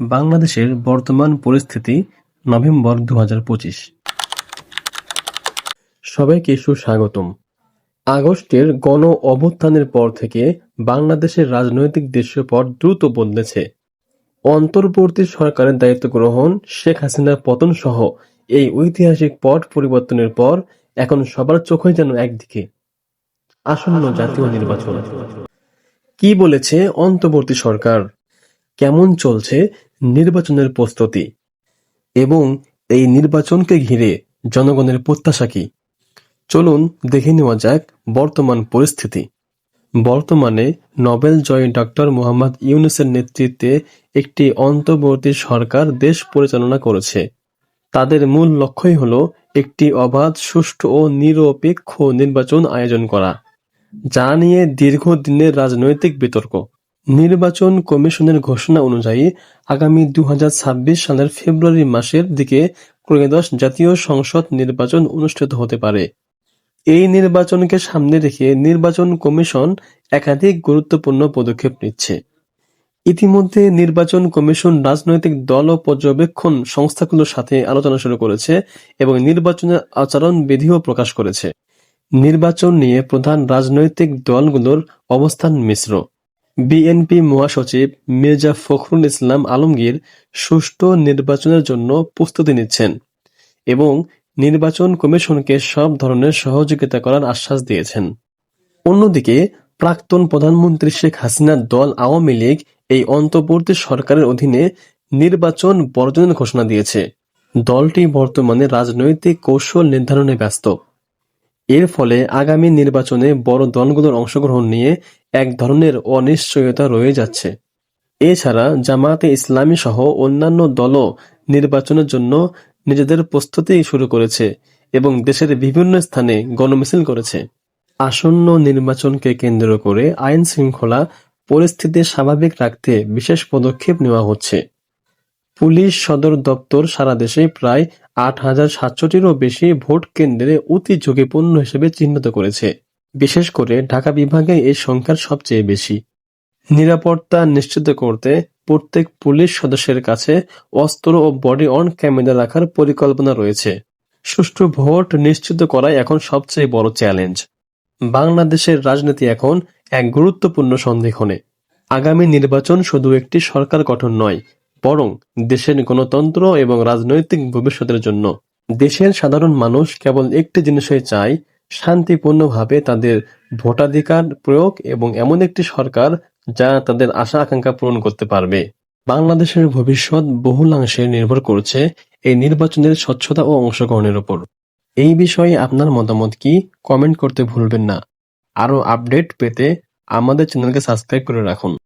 বাংলাদেশের বর্তমান পরিস্থিতি নভেম্বর দু হাজার পঁচিশ। সবাইকে সুস্বাগতম। আগস্টের গণ অভ্যুত্থানের পর থেকে বাংলাদেশের রাজনৈতিক দৃশ্যপট দ্রুত বদলেছে। অন্তর্বর্তী সরকারের দায়িত্ব গ্রহণ শেখ হাসিনার পতন সহ এই ঐতিহাসিক পট পরিবর্তনের পর এখন সবার চোখই যেন একদিকে। আসন্ন জাতীয় নির্বাচন। কি বলেছে অন্তর্বর্তী সরকার? কেমন চলছে? নির্বাচনের প্রস্তুতি। এবং এই নির্বাচনকে ঘিরে জনগণের প্রত্যাশা কি? চলুন দেখে নেওয়া যাক বর্তমান পরিস্থিতি। বর্তমানে নোবেল জয়ী ডক্টর মোহাম্মদ ইউনুসের নেতৃত্বে একটি অন্তর্বর্তী সরকার দেশ পরিচালনা করেছে। তাদের মূল লক্ষ্যই হল একটি অবাধ, সুষ্ঠু ও নিরপেক্ষ নির্বাচন আয়োজন করা, যা নিয়ে দীর্ঘদিনের রাজনৈতিক বিতর্ক। নির্বাচন কমিশনের ঘোষণা অনুযায়ী আগামী দু হাজার ছাব্বিশ সালের ফেব্রুয়ারি মাসের দিকে ত্রয়োদশ জাতীয় সংসদ নির্বাচন অনুষ্ঠিত হতে পারে। এই নির্বাচনকে সামনে রেখে নির্বাচন কমিশন একাধিক গুরুত্বপূর্ণ পদক্ষেপ নিচ্ছে। ইতিমধ্যে নির্বাচন কমিশন রাজনৈতিক দল ও পর্যবেক্ষণ সংস্থাগুলোর সাথে আলোচনা শুরু করেছে এবং নির্বাচনের আচরণ বিধিও প্রকাশ করেছে। নির্বাচন নিয়ে প্রধান রাজনৈতিক দলগুলোর অবস্থান মিশ্র। বিএনপি মহাসচিব মির্জা ফখরুল ইসলাম আলমগীর সুষ্ঠু নির্বাচনের জন্য প্রস্তুতি নিচ্ছেন এবং নির্বাচন কমিশনকে সব ধরনের সহযোগিতা করার আশ্বাস দিয়েছেন। অন্যদিকে, প্রাক্তন প্রধানমন্ত্রী শেখ হাসিনার দল আওয়ামী লীগ এই অন্তর্বর্তী সরকারের অধীনে নির্বাচন বর্জনের ঘোষণা দিয়েছে। দলটি বর্তমানে রাজনৈতিক কৌশল নির্ধারণে ব্যস্ত। এর ফলে আগামী নির্বাচনে বড় দলগুলোর অংশগ্রহণ নিয়ে এক ধরনের অনিশ্চয়তা রয়ে যাচ্ছে। এছাড়া জামায়াতে ইসলামী সহ অন্যান্য দলও নির্বাচনের জন্য নিজেদের প্রস্তুতি শুরু করেছে এবং দেশের বিভিন্ন স্থানে গণমিছিল করেছে। আসন্ন নির্বাচনকে কেন্দ্র করে আইন শৃঙ্খলা পরিস্থিতি স্বাভাবিক রাখতে বিশেষ পদক্ষেপ নেওয়া হচ্ছে। পুলিশ সদর দপ্তর সারা দেশে প্রায় আট হাজার সাতশোটিরও বেশি ভোট কেন্দ্রে অতি ঝুঁকিপূর্ণ হিসেবে চিহ্নিত করেছে। বিশেষ করে ঢাকা বিভাগে এই সংখ্যার সবচেয়ে বেশি। নিরাপত্তা নিশ্চিত করতে প্রত্যেক পুলিশ সদস্যের কাছে অস্ত্র ও বডি অন ক্যামেরা রাখার পরিকল্পনা রয়েছে। সুষ্ঠু ভোট নিশ্চিত করাই এখন সবচেয়ে বড় চ্যালেঞ্জ। বাংলাদেশের রাজনীতি এখন এক গুরুত্বপূর্ণ সন্ধিক্ষণে আগামী নির্বাচন শুধু একটি সরকার গঠন নয় বরং দেশের গণতন্ত্র এবং রাজনৈতিক ভবিষ্যতের জন্য। দেশের সাধারণ মানুষ কেবল একটি জিনিসই চায়, শান্তিপূর্ণভাবে তাদের ভোটাধিকার প্রয়োগ এবং এমন একটি সরকার যা তাদের আশা আকাঙ্ক্ষা পূরণ করতে পারবে। বাংলাদেশের ভবিষ্যৎ বহুলাংশে নির্ভর করছে এই নির্বাচনের স্বচ্ছতা ও অংশগ্রহণের উপর। এই বিষয়ে আপনার মতামত কি? কমেন্ট করতে ভুলবেন না। আরও আপডেট পেতে আমাদের চ্যানেলকে সাবস্ক্রাইব করে রাখুন।